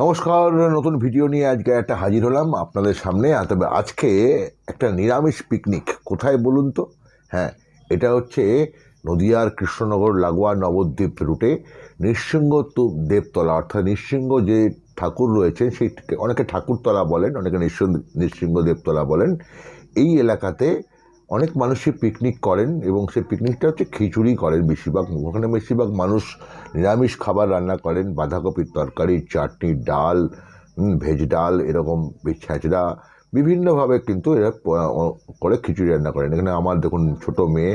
নমস্কার, নতুন ভিডিও নিয়ে আজকে একটা হাজির হলাম আপনাদের সামনে। তবে আজকে একটা নিরামিষ পিকনিক কোথায় বলুন তো? হ্যাঁ এটা হচ্ছে নদিয়ার কৃষ্ণনগর লাগোয়া নবদ্বীপ রুটে নৃসিংহ দেবতলা, অর্থাৎ নৃসিংহ যে ঠাকুর রয়েছেন, সেই অনেকে ঠাকুরতলা বলেন, অনেকে নৃসিংহ দেবতলা বলেন, এই এলাকাতে অনেক মানুষই পিকনিক করেন এবং সেই পিকনিকটা হচ্ছে খিচুড়ি করেন বেশিরভাগ ওখানে বেশিরভাগ মানুষ নিরামিষ খাবার রান্না করেন, বাঁধাকপির তরকারি, চাটনি, ডাল ভেজ ডাল, এরকম ছেঁচড়া, বিভিন্নভাবে কিন্তু এরা করে খিচুড়ি রান্না করেন। এখানে আমার দেখুন ছোট মেয়ে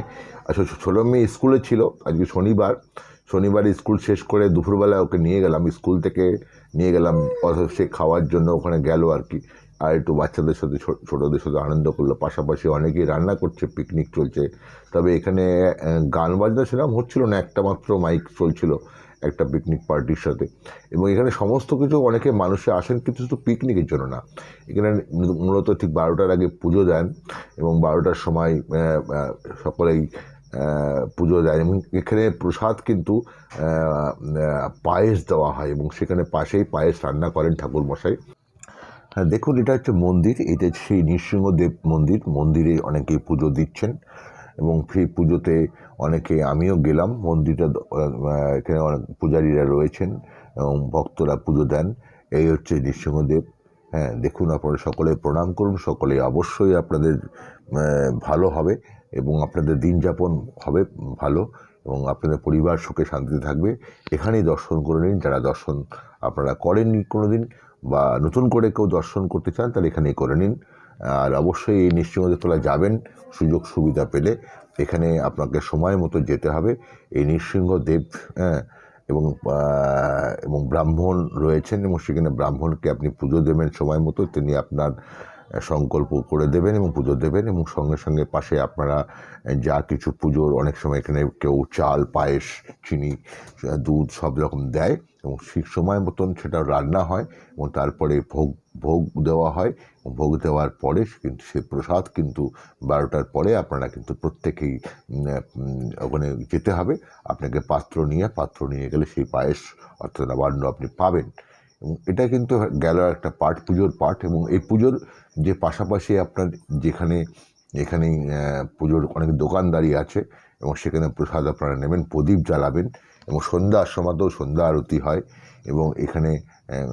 আসলে ছোটো মেয়ে স্কুলে ছিল, আজকে শনিবার। শনিবার স্কুল শেষ করে দুপুরবেলা ওকে নিয়ে গেলাম, স্কুল থেকে নিয়ে গেলাম সে খাওয়ার জন্য ওখানে গেল আর কি। আর একটু বাচ্চাদের সাথে ছোটদের সাথে আনন্দ করল। পাশাপাশি অনেকেই রান্না করছে পিকনিক চলছে। তবে এখানে গান বাজনা সেরকম হচ্ছিল না, একটা মাত্র মাইক চলছিল একটা পিকনিক পার্টির সাথে। এবং এখানে সমস্ত কিছু অনেকে মানুষে আসেন, কিন্তু শুধু পিকনিকের জন্য না। এখানে মূলত ঠিক বারোটার আগে পুজো দেন এবং বারোটার সময় সকলেই পুজো দেয়। এবং এখানে প্রসাদ কিন্তু পায়েস দেওয়া হয় এবং সেখানে পাশেই পায়েস রান্না করেন ঠাকুর মশাই হ্যাঁ দেখুন, এটা হচ্ছে মন্দির। এটা সেই নৃসিংহদেব মন্দির। মন্দিরে অনেকেই পুজো দিচ্ছেন এবং সেই পুজোতে অনেকে, আমিও গেলাম। মন্দিরটা এখানে অনেক পূজারীরা রয়েছেন এবং ভক্তরা পুজো দেন। এই হচ্ছে নৃসিংহদেব। হ্যাঁ দেখুন, আপনারা সকলে প্রণাম করুন। সকলে অবশ্যই আপনাদের ভালো হবে এবং আপনাদের দিন যাপন হবে ভালো এবং আপনাদের পরিবার সুখে শান্তিতে থাকবে। এখানেই দর্শন করে নিন। যারা দর্শন আপনারা করেননি কোনো দিন বা নতুন করে কেউ দর্শন করতে চান, তাহলে এখানেই করে নিন। আর অবশ্যই এই নৃসিংহদেবতলা যাবেন, সুযোগ সুবিধা পেলে এখানে আপনাকে সময় মতো যেতে হবে। এই নৃসিংহদেব হ্যাঁ এবং এবং ব্রাহ্মণ রয়েছেন এবং সেখানে ব্রাহ্মণকে আপনি পুজো দেবেন সময় মতো, তিনি আপনার সংকল্প করে দেবেন এবং পুজো দেবেন এবং সঙ্গে সঙ্গে পাশে আপনারা যা কিছু পুজোর অনেক সময় এখানে কেউ চাল, পায়েস, চিনি দুধ সব রকম দেয় এবং ঠিক সময় মতন সেটা রান্না হয় এবং তারপরে ভোগ ভোগ দেওয়া হয় ভোগ দেওয়ার পরে কিন্তু, সে প্রসাদ কিন্তু বারোটার পরে আপনারা কিন্তু প্রত্যেকেই ওখানে যেতে হবে। আপনাকে পাত্র নিয়ে পাত্র নিয়ে গেলে সেই পায়েস অর্থাৎ নবান্ন আপনি পাবেন। এবং এটা কিন্তু গেল একটা পাঠ, পুজোর পাঠ এবং এই পুজোর যে পাশাপাশি আপনার যেখানে এখানেই পুজোর অনেক দোকানদারি আছে এবং সেখানে প্রসাদ আপনারা নেবেন, প্রদীপ জ্বালাবেন এবং সন্ধ্যার সময়তেও সন্ধ্যা আরতি হয় এবং এখানে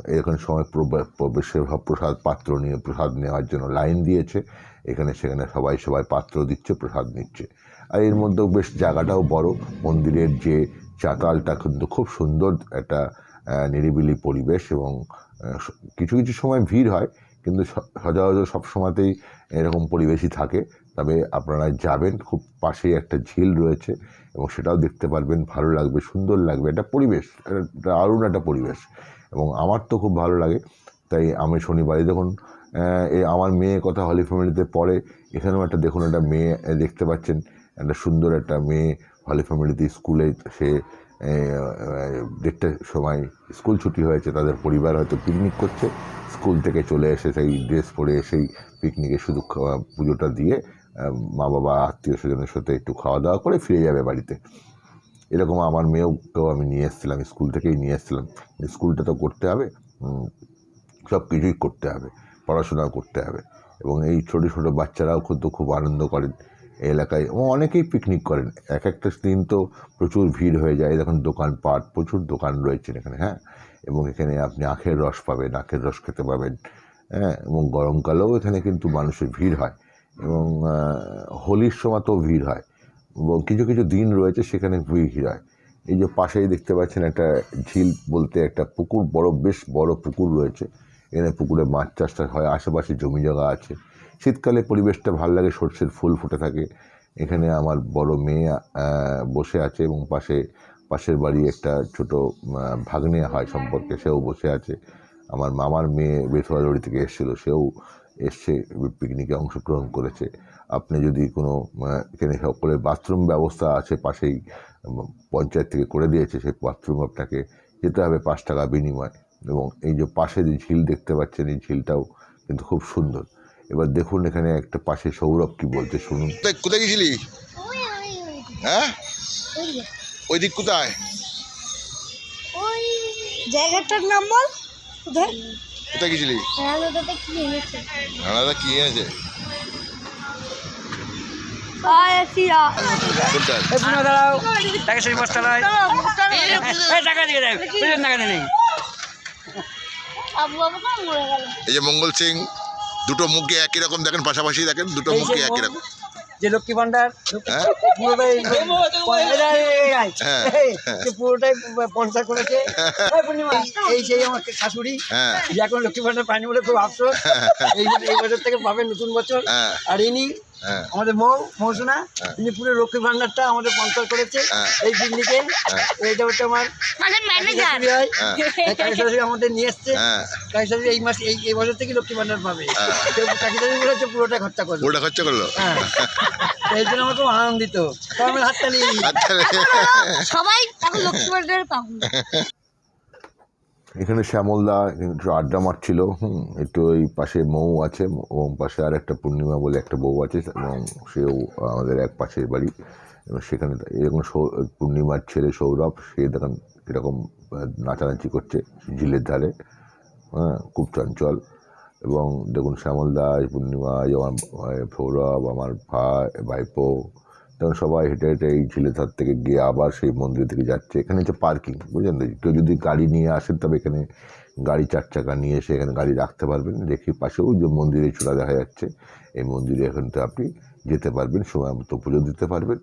এখানে সময় প্রবে- প্রবেশের প্রসাদ পাত্র নিয়ে, প্রসাদ নেওয়ার জন্য লাইন দিয়েছে। এখানে, সেখানে সবাই সবাই পাত্র দিচ্ছে, প্রসাদ নিচ্ছে। আর এর মধ্যেও বেশ জায়গাটাও বড়। মন্দিরের যে চাতালটা কিন্তু খুব সুন্দর একটা নিরিবিলি পরিবেশ এবং কিছু কিছু সময় ভিড় হয়, কিন্তু সচরাচর সব সময়তেই এরকম পরিবেশই থাকে। তবে আপনারা যাবেন, খুব পাশেই একটা ঝিল রয়েছে এবং সেটাও দেখতে পারবেন, ভালো লাগবে, সুন্দর লাগবে, একটা পরিবেশ, একটা দারুণ একটা পরিবেশ এবং আমার তো খুব ভালো লাগে। তাই আমি শনিবারে যখন এই আমার মেয়ে কথা হলি ফ্যামিলিতে পড়ে, এখানেও একটা দেখুন একটা মেয়ে দেখতে পাচ্ছেন, একটা সুন্দর একটা মেয়ে হলি ফ্যামিলিতে স্কুলে সে দেড়টার সময় স্কুল ছুটি হয়েছে, তাদের পরিবার হয়তো পিকনিক করছে। স্কুল থেকে চলে এসে সেই ড্রেস পরে এসেই পিকনিকে শুধু পুজোটা দিয়ে মা বাবা আত্মীয় স্বজনের সাথে একটু খাওয়া দাওয়া করে ফিরে যাবে বাড়িতে। এরকম আমার মেয়েকেও আমি নিয়ে এসেছিলাম, স্কুল থেকেই নিয়ে এসেছিলাম। স্কুলটা তো করতে হবে সব কিছুই করতে হবে, পড়াশোনাও করতে হবে। এবং এই ছোটো ছোটো বাচ্চারাও কিন্তু খুব আনন্দ করেন। এলাকায় এবং অনেকেই পিকনিক করেন। এক একটা দিন তো প্রচুর ভিড় হয়ে যায়। দেখুন, দোকানপাট, প্রচুর দোকান রয়েছে এখানে হ্যাঁ? এবং এখানে আপনি আখের রস পাবেন, আখের রস খেতে পাবেন হ্যাঁ? এবং গরমকালেও এখানে কিন্তু মানুষের ভিড় হয় এবং হোলির সময় তো ভিড় হয় এবং কিছু কিছু দিন রয়েছে সেখানে ভিড় হয়। এই যে পাশেই দেখতে পাচ্ছেন একটা ঝিল বলতে একটা পুকুর, বড়, বেশ বড় পুকুর রয়েছে। এখানে পুকুরে মাছ চাষটা হয়, আশেপাশে জমি জায়গা আছে। শীতকালে পরিবেশটা ভালো লাগে, সর্ষের ফুল ফুটে থাকে। এখানে আমার বড় মেয়ে বসে আছে এবং পাশে, পাশের বাড়ি একটা ছোট ভাগ্নে হয় সম্পর্কে, সেও বসে আছে। আমার মামার মেয়ে বেথুয়ালড়ি থেকে এসেছিল, সেও এসছে পিকনিকে অংশগ্রহণ করেছে। আপনি যদি কোনো এখানে সকলের বাথরুম ব্যবস্থা আছে পাশেই পঞ্চায়েত থেকে করে দিয়েছে, সেই বাথরুম আপনাকে যেতে হবে পাঁচ টাকা বিনিময়। এবং এই যে পাশে যে ঝিল দেখতে পাচ্ছেন, এই ঝিলটাও কিন্তু খুব সুন্দর। এবার দেখুন এখানে একটা পাশে সৌরভ কি বলতে শুনুন। কোথায় গেছিলি? ওই ওই ওই হ্যাঁ? ওই দিক। কোথায়? ওই জায়গাটার নাম বল কোথায়? কোথায় গেছিলি? রানাদাতে কি এনেছে? রানাদা কি এনেছে? এই যে মঙ্গল সিং। দুটো মুখে একই রকম দেখেন পাশাপাশি দেখেন দুটো মুখে একই রকম। যে লক্ষ্মী ভান্ডার হ্যাঁ? পুরোটাই হ্যাঁ। স্পন্সার করেছে। এই সেই আমার শাশুড়ি হ্যাঁ। যে এখন লক্ষ্মী ভান্ডার পায়নি বলে খুব আফসোস। এই বছর থেকে পাবেন নতুন বছর। হ্যাঁ। আর ইনি হ্যাঁ আমাদের মৌ মৌসুনা হ্যাঁ। ইনি পুরো লক্ষ্মী ভান্ডারটা আমাদের স্পন্সর করেছে হ্যাঁ। এই পিকনিকে এইটা হচ্ছে আমার হয়। হ্যাঁ। কালী আমাদের নিয়ে এসছে। হ্যাঁ। কালী এই মাস এই এই বছর থেকে লক্ষ্মী ভান্ডার পাবে। হ্যাঁ। কালী শাশুড়ি বলেছে পুরোটা খরচা করবে পুরোটা খরচা করল? হ্যাঁ। এই জন্য আমার খুব আনন্দিত। তো আমার হাততালি। সবাই এখন লক্ষ্মী ভান্ডার পাবো এখানে শ্যামলদা একটু আড্ডা মারছিল হুম, একটু ওই পাশে মৌ আছে এবং পাশে আর একটা পূর্ণিমা বলে একটা বউ আছে, এবং সেও আমাদের এক পাশের বাড়ি, এবং সেখানে এরকম পূর্ণিমার ছেলে সৌরভ, সে দেখেন এরকম নাচানাচি করছে ঝিলের ধারে হ্যাঁ খুব চঞ্চল, এবং দেখুন শ্যামলদা পূর্ণিমা আমার সৌরভ, আমার ভাই, ভাইপো তখন সবাই হেঁটে হেঁটে এই ঝিলের ধার থেকে গিয়ে আবার সেই মন্দির থেকে যাচ্ছে। এখানে হচ্ছে পার্কিং বুঝলেন তো? কেউ যদি গাড়ি নিয়ে আসেন তবে এখানে গাড়ি চার চাকা নিয়ে এসে এখানে গাড়ি রাখতে পারবেন। রেখে পাশেও যে মন্দিরে চূড়া দেখা যাচ্ছে। এই মন্দিরে এখন তো আপনি যেতে পারবেন, সময় মতো পুজো দিতে পারবেন।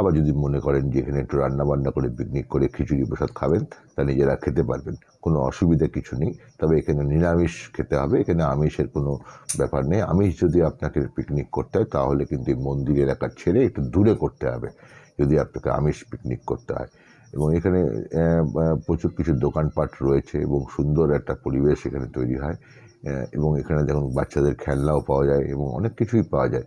আবার যদি মনে করেন যে এখানে একটু রান্নাবান্না করে পিকনিক করে, খিচুড়ি প্রসাদ খাবেন, তা নিজেরা খেতে পারবেন। কোনো অসুবিধা কিছু নেই। তবে এখানে নিরামিষ খেতে হবে, এখানে আমিষের কোনো ব্যাপার নেই। আমিষ যদি আপনাকে পিকনিক করতে হয়, তাহলে কিন্তু এই মন্দির এলাকা ছেড়ে একটু দূরে করতে হবে, যদি আপনাকে আমিষ পিকনিক করতে হয়। এবং এখানে প্রচুর কিছু দোকানপাট রয়েছে এবং সুন্দর একটা পরিবেশ এখানে তৈরি হয়। এবং এখানে দেখুন বাচ্চাদের খেলনাও পাওয়া যায় এবং অনেক কিছুই পাওয়া যায়।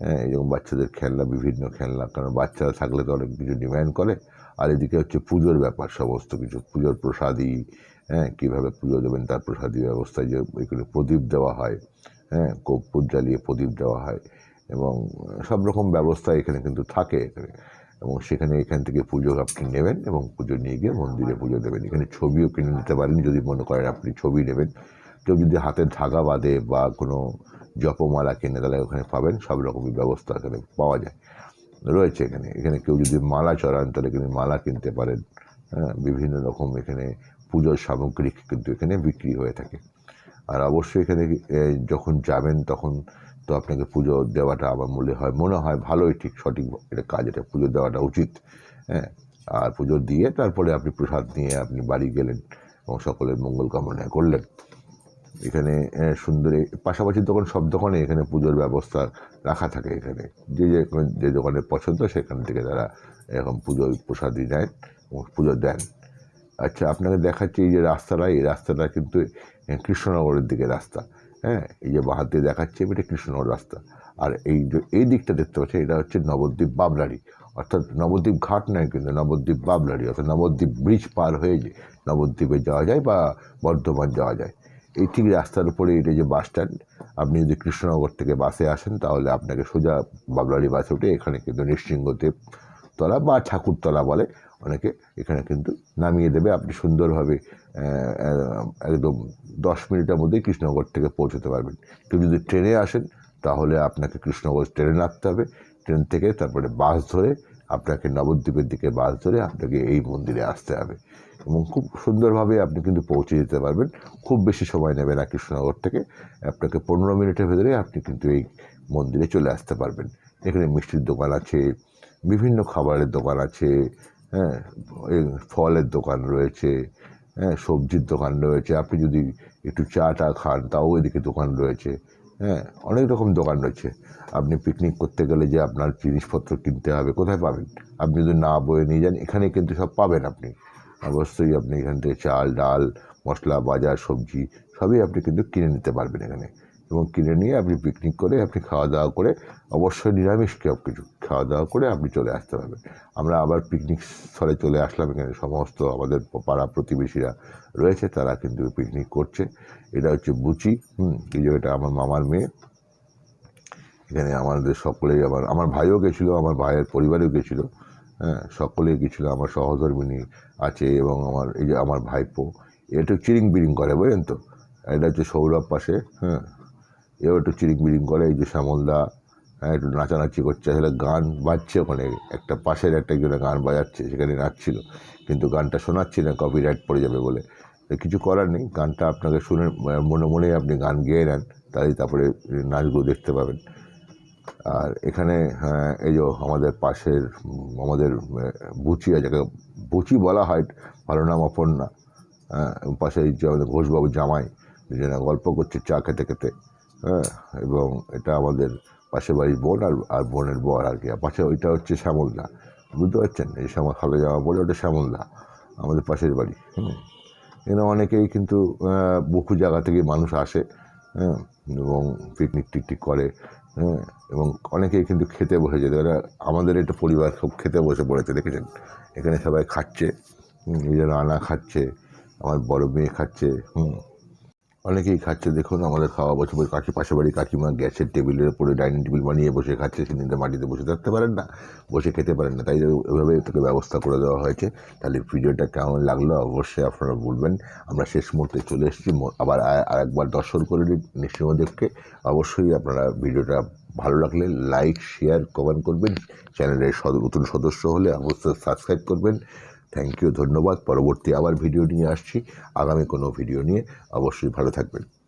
হ্যাঁ এবং বাচ্চাদের খেলনা, বিভিন্ন খেলনা। কারণ বাচ্চারা থাকলে তো অনেক কিছু ডিমান্ড করে। আর এদিকে হচ্ছে পুজোর ব্যাপার, সমস্ত কিছু। পুজোর প্রসাদী হ্যাঁ কীভাবে পুজো দেবেন তার প্রসাদী ব্যবস্থায় যে এখানে প্রদীপ দেওয়া হয় হ্যাঁ কর্পূর জ্বালিয়ে প্রদীপ দেওয়া হয় এবং সব রকম ব্যবস্থা এখানে কিন্তু থাকে এখানে। এবং সেখানে এখান থেকে পুজো আপনি নেবেন এবং পুজো নিয়ে গিয়ে মন্দিরে পুজো দেবেন। এখানে ছবিও কিনে নিতে পারেন, যদি মনে করেন আপনি ছবি নেবেন। কেউ যদি হাতের ধাগা বাঁধে বা কোনো জপমালা কিনে, তাহলে ওখানে পাবেন, সব রকমের ব্যবস্থা এখানে পাওয়া যায়। রয়েছে এখানে। এখানে কেউ যদি মালা চড়ান, তাহলে এখানে মালা কিনতে পারেন। হ্যাঁ বিভিন্ন রকম এখানে পুজোর সামগ্রী কিন্তু এখানে বিক্রি হয়ে থাকে। আর অবশ্যই এখানে যখন যাবেন, তখন তো আপনাকে পুজো দেওয়াটা আমার মনে হয় মনে হয় ভালোই ঠিক সঠিক এটা কাজ, এটা পুজো দেওয়াটা উচিত। হ্যাঁ আর পুজো দিয়ে তারপরে আপনি প্রসাদ নিয়ে আপনি বাড়ি গেলেন এবং সকলের মঙ্গল কামনা করলেন। এখানে সুন্দর পাশাপাশি দোকান, সব দোকানে এখানে পুজোর ব্যবস্থা রাখা থাকে এখানে। যে যে যে দোকানের পছন্দ সেখান থেকে তারা এরকম পুজোর প্রসাদই এবং পুজো দেন। আচ্ছা আপনাকে দেখাচ্ছি এই যে রাস্তাটা, এই রাস্তাটা কিন্তু কৃষ্ণনগরের দিকে রাস্তা। হ্যাঁ এই যে দিয়ে দেখাচ্ছি এটা কৃষ্ণনগর রাস্তা। আর এই যে, এই দিকটা দেখতে পাচ্ছি এটা হচ্ছে নবদ্বীপ বাবলারি। অর্থাৎ নবদ্বীপ ঘাট নয় কিন্তু নবদ্বীপ বাবলারি, অর্থাৎ নবদ্বীপ ব্রিজ পার হয়ে নবদ্বীপে যাওয়া যায় বা বর্ধমান যাওয়া যায়। এই ঠিক রাস্তার উপরে এটা যে বাস স্ট্যান্ড আপনি যদি কৃষ্ণনগর থেকে বাসে আসেন, তাহলে আপনাকে সোজা বাবলারি বাসে উঠে এখানে কিন্তু নৃসিংহদেব তলা বা ঠাকুরতলা বলে অনেকে এখানে কিন্তু নামিয়ে দেবে। আপনি সুন্দরভাবে একদম দশ মিনিটের মধ্যেই কৃষ্ণনগর থেকে পৌঁছতে পারবেন। কেউ যদি ট্রেনে আসেন, তাহলে আপনাকে কৃষ্ণনগর ট্রেনে নামতে হবে। ট্রেন থেকে তারপরে বাস ধরে আপনাকে নবদ্বীপের দিকে বাস ধরে আপনাকে এই মন্দিরে আসতে হবে। এবং খুব সুন্দরভাবে আপনি কিন্তু পৌঁছে যেতে পারবেন। খুব বেশি সময় নেবে না কৃষ্ণনগর থেকে। আপনাকে পনেরো মিনিটের ভেতরে আপনি কিন্তু এই মন্দিরে চলে আসতে পারবেন। এখানে মিষ্টির দোকান আছে, বিভিন্ন খাবারের দোকান আছে হ্যাঁ ফলের দোকান রয়েছে হ্যাঁ সবজির দোকান রয়েছে। আপনি যদি একটু চা টা খান, তাও এদিকে দোকান রয়েছে। হ্যাঁ অনেক রকম দোকান রয়েছে। আপনি পিকনিক করতে গেলে যে আপনার জিনিসপত্র কিনতে হবে, কোথায় পাবেন? আপনি যদি না বয়ে নিয়ে যান, এখানে কিন্তু সব পাবেন আপনি। অবশ্যই আপনি এখান থেকে চাল, ডাল, মশলা, বাজার, সবজি, সবই আপনি কিন্তু কিনে নিতে পারবেন এখানে। এবং কিনে নিয়ে আপনি পিকনিক করে আপনি খাওয়া দাওয়া করে অবশ্যই নিরামিষ সব কিছু খাওয়া দাওয়া করে আপনি চলে আসতে পারবেন আমরা আবার পিকনিক স্থলে চলে আসলাম। এখানে সমস্ত আমাদের পাড়া প্রতিবেশীরা রয়েছে, তারা কিন্তু পিকনিক করছে। এটা হচ্ছে বুচি, হুম, এই যে এটা আমার মামার মেয়ে। এখানে আমাদের সকলেই আমার আমার ভাইও গেছিল, আমার ভাইয়ের পরিবারেও গেছিল। হ্যাঁ সকলেই গেছিল, আমার সহধর্মিনী আছে এবং আমার, এই যে আমার ভাইপো। একটু চিরিং বিরিং করে, বুঝলেন তো? এটা হচ্ছে সৌরভ পাশে হ্যাঁ। এও একটু চিরিং বিরিং করে এই যে শ্যামলদা হ্যাঁ একটু নাচানাচি করছে আসলে গান বাজছে ওখানে একটা পাশের একটা একজনে গান বাজাচ্ছে সেখানে নাচছিল কিন্তু গানটা শোনাচ্ছি না কপিরাইট পড়ে যাবে বলে। কিছু করার নেই গানটা আপনাকে শুনে মনে মনে আপনি গান গেয়ে নেন তাহলেই তারপরে নাচগুলো দেখতে পাবেন। আর এখানে হ্যাঁ, এই যে আমাদের পাশের আমাদের আহ, বুচি যাকে বুচি বলা হয় ভালো নাম অপর্ণা হ্যাঁ পাশে যে আমাদের ঘোষবাবু জামাই দুজনে গল্প করছে চা খেতে খেতে। হ্যাঁ এবং এটা আমাদের পাশে বাড়ির বোন আর আর বোনের বর আর কি। আর পাশে ওইটা হচ্ছে শ্যামলদা। বুঝতে পারছেন? এই শ্যামল হাতে জামা বলে ওটা শ্যামলদা, আমাদের পাশের বাড়ি। হুম। এখানে অনেকেই কিন্তু বহু জায়গা থেকে মানুষ আসে হ্যাঁ এবং পিকনিক টিকটিক করে হ্যাঁ এবং অনেকেই কিন্তু খেতে বসেছে এরা আমাদের একটা পরিবার সব খেতে বসে পড়েছে, দেখেছেন? এখানে সবাই খাচ্ছে যে রানা খাচ্ছে, আমার বড় মেয়ে খাচ্ছে, হুম। অনেকেই খাচ্ছে। দেখুন, আমাদের খাওয়া বছর কাকি পাশে বাড়ি কাকিমা গ্যাসের টেবিলের উপরে ডাইনিং টেবিল বানিয়ে বসে খাচ্ছে সেদিনটা মাটিতে বসে থাকতে পারেন না, বসে খেতে পারেন না। তাই ওইভাবে তাকে ব্যবস্থা করে দেওয়া হয়েছে। তাহলে ভিডিওটা কেমন লাগল অবশ্যই আপনারা বলবেন। আমরা শেষ মুহূর্তে চলে এসেছি। আবার আর- আরেকবার দর্শন করে নিন নৃসিংহদেবকে অবশ্যই আপনারা ভিডিওটা ভালো লাগলে লাইক, শেয়ার, কমেন্ট করবেন। চ্যানেলের নতুন সদস্য হলে অবশ্যই সাবস্ক্রাইব করবেন। থ্যাংক ইউ ধন্যবাদ। পরবর্তী আবার ভিডিও নিয়ে আসছি। আগামী কোনো ভিডিও নিয়ে অবশ্যই ভালো থাকবেন।